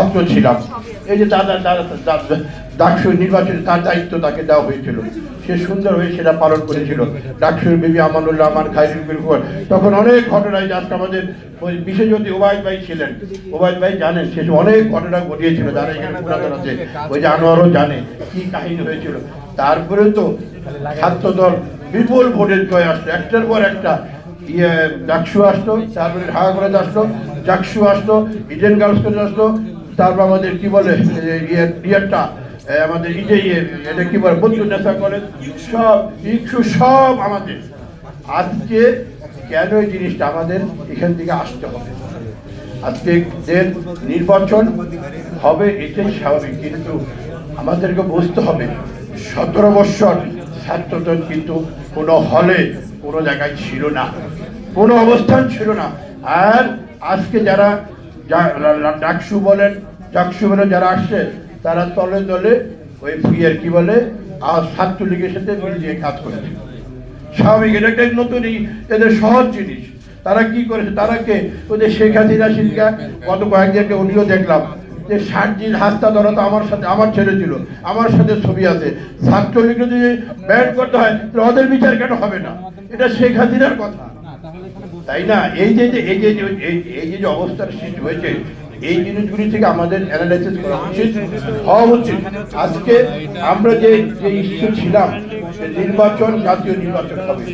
ছাত্র ছিলাম। এই যে দাদা দাদা ডাকসু নির্বাচনে তার দায়িত্ব তাকে দেওয়া হয়েছিল। সে সুন্দরভাবে সেটা পালন করেছিল। ডাকসুর বিবি আমানুল্লাহ, আমার খাইরুল বিলকুর তখন অনেক ঘটনায় যে আজকে আমাদের ওই বিশেষত ওবায়দ ভাই ছিলেন। ওবায়দ ভাই জানেন, সে অনেক ঘটনা ঘটিয়েছিল যারা এখানে পুরাতন আছে ওই যে আনোয়ারও জানে কি কাহিনী হয়েছিল। তারপরে তো ছাত্রদল বিপুল ভোটের জয় আসলো। একটার পর একটা ইয়ে ডাকসু আসলো, তারপরে ঢাকা কলেজ আসলো, জাকসু আসলো, ইডেন গার্লস কলেজ আসলো তারপর আমাদের কি বলে ইয়ে ইয়েরটা আমাদের ইজে ইয়ে এটা কি বলে, বন্ধু নেশা কলেজ সব ইকসু সব আমাদের। আজকে কেন এই জিনিসটা আমাদের এখান থেকে আসতে হবে? আজকে যে নির্বাচন হবে এটাই স্বাভাবিক, কিন্তু আমাদেরকে বুঝতে হবে, সতেরো বৎসর ছাত্রদল কিন্তু কোনো হলে কোনো জায়গায় ছিল না, কোনো অবস্থান ছিল না। আর আজকে যারা ডাকসু বলেন ডাকসু যারা আসছে তারা তলে তলে ওই ইয়ের কি বলে আর ছাত্রলীগের সাথে মিলিয়ে কাজ করেছে। স্বাভাবিক এটা একটা নতুন এদের সহজ জিনিস। তারা কি করেছে? তারা কে? ওদের শেখ হাসিনা শিল্পা গত কয়েকদিনকে উনিও দেখলাম যে ষাট দিন হাস্তা ধরা তো আমার সাথে আমার ছেলে ছিল আমার সাথে ছবি আছে। ছাত্রলীগকে যদি ব্যান করতে হয় তাহলে ওদের বিচার কেন হবে না? এটা শেখ হাসিনার কথা। তাই না? এই যে এই যে এই যে যে অবস্থার সৃষ্টি হয়েছে এই জিনিসগুলি থেকে আমাদের অ্যানালাইসিস করা উচিত। হওয়া উচিত। আজকে আমরা যে ইস্যু ছিলাম নির্বাচন, জাতীয় নির্বাচন হবে।